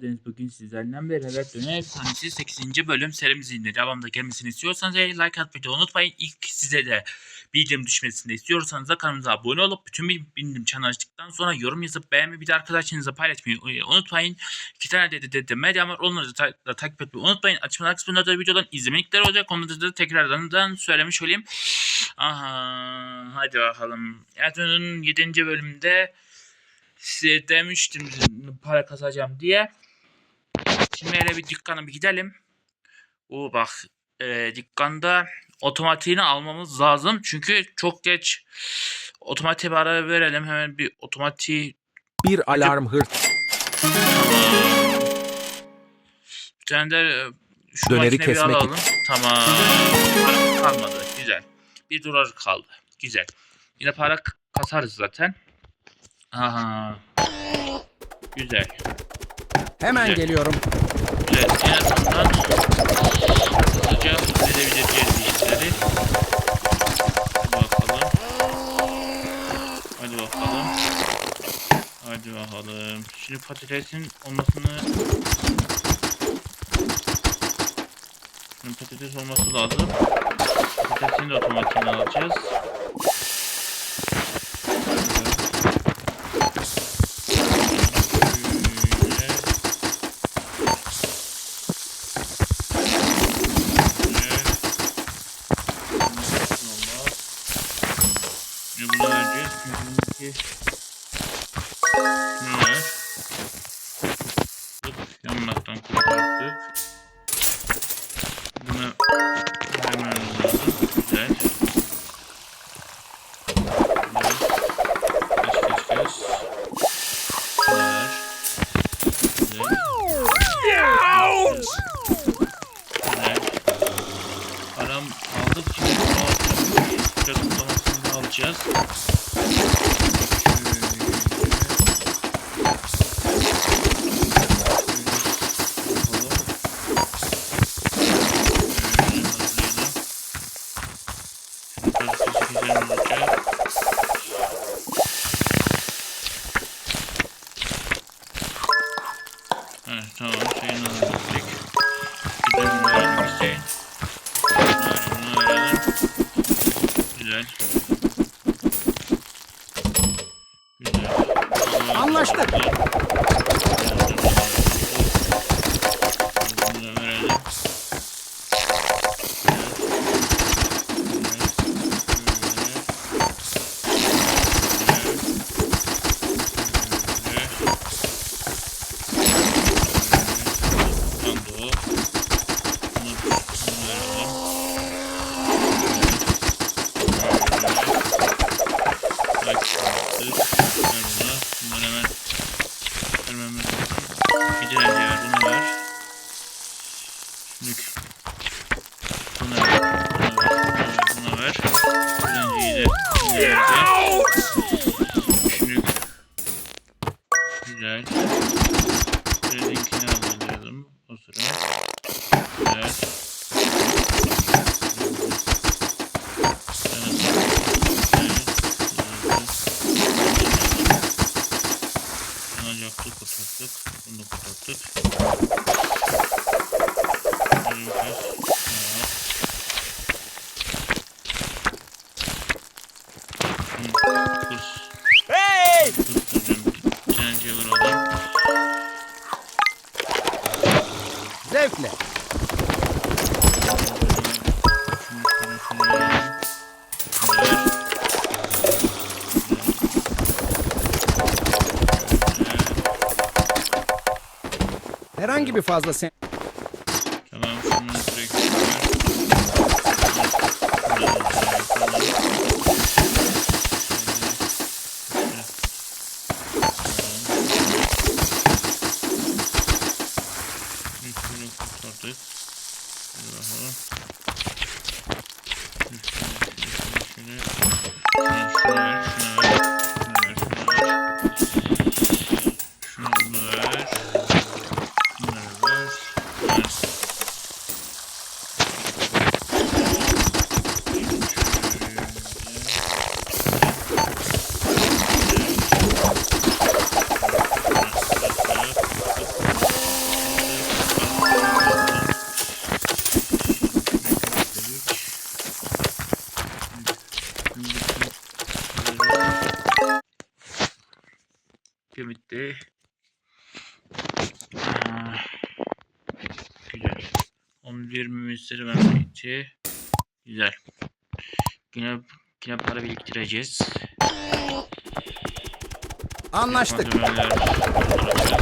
geldiniz. Bugün sizlerle beraber Döner Efsanesi 8. bölüm serimizin de devamında gelmesini istiyorsanız eğer like atmayı unutmayın. İlk size de bildirim düşmesini istiyorsanız da kanalımıza abone olup bütün bildirim çanı açtıktan sonra yorum yazıp beğenmeyi bir de arkadaşlarınızla paylaşmayı unutmayın. İki tane de de, de medya var. Onları da, ta- da takip etmeyi unutmayın. Açıklama kısmında da videodan izleme linkleri olacak. Onları da tekrardan da söylemiş olayım. Aha hadi bakalım. Ertuğrul'un 7. bölümde size demiştim para kazanacağım diye. Şimdi hele bir dükkana bir gidelim. O bak e, dükkanda otomatiğini almamız lazım. Çünkü çok geç otomatiğe bir ara verelim. Hemen bir otomatiği Bir alarm hırt. bir tane de e, şu Döneri makineyi bir alalım. Tamam. Para kalmadı. Güzel. Bir dolar kaldı. Güzel. Yine para kasarız zaten. Aha. Güzel. Hemen Güzel. geliyorum. Evet, en azından hızlıca halledebileceğiz işleri. Hadi bakalım. Hadi bakalım. Hadi bakalım. Şimdi patatesin olmasını Şimdi patates olması lazım. Patatesin de otomatiğini alacağız. Çünkü şunu Güzel. Güzel. Anlaştık. Bunu sangue me faz assim. bitti bitti. Aa, güzel. 11 mümessiri vermekti. Güzel. Yine, yine para biriktireceğiz. Anlaştık. Malzemeler,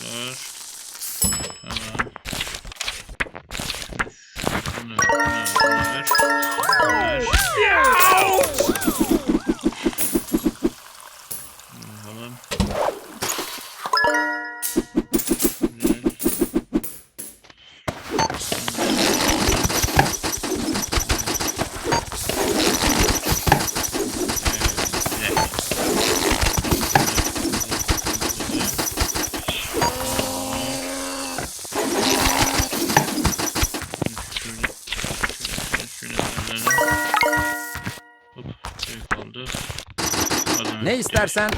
Yes. Ne istersen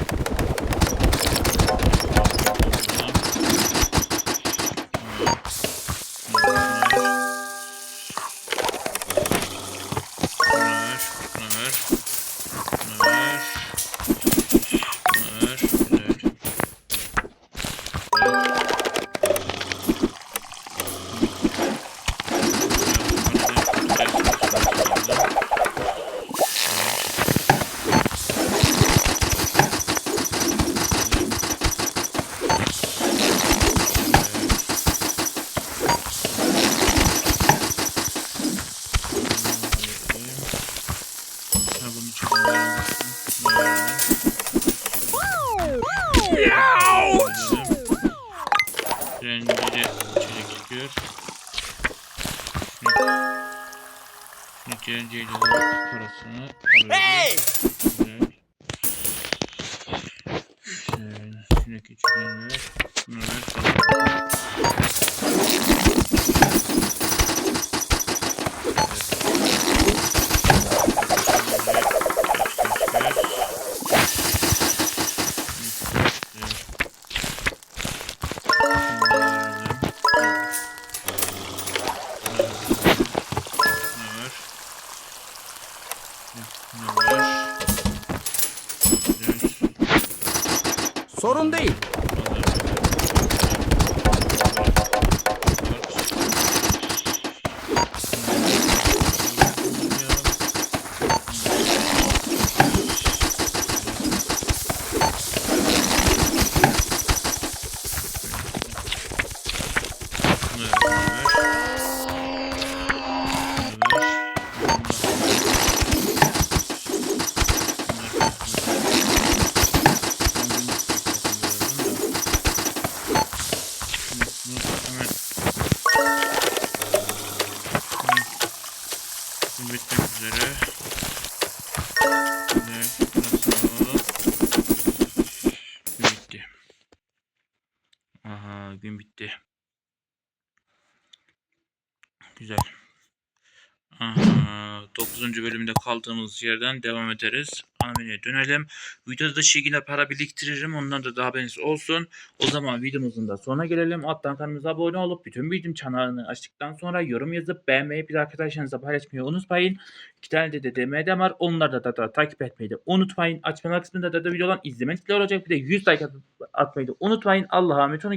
Şimdi cenciyle parasını alıyoruz. Güzel. Şöyle, şöyle küçükler. Bunlar Aha gün bitti. Güzel. 9. bölümde kaldığımız yerden devam ederiz. Menüye dönelim. Videoda da şekilde para biriktiririm. Ondan da daha haberiniz olsun. O zaman videomuzun da sonuna gelelim. Alttan kanalımıza abone olup bütün bildirim kanalını açtıktan sonra yorum yazıp beğenmeyi bir arkadaşlarınızla paylaşmayı unutmayın. İki tane de DDM'de var. Onları da, da, da takip etmeyi de unutmayın. Açmalar kısmında da, da videodan izlemelikler olacak. Bir de 100 like atıp atmayı da unutmayın. Allah'a emanet olun.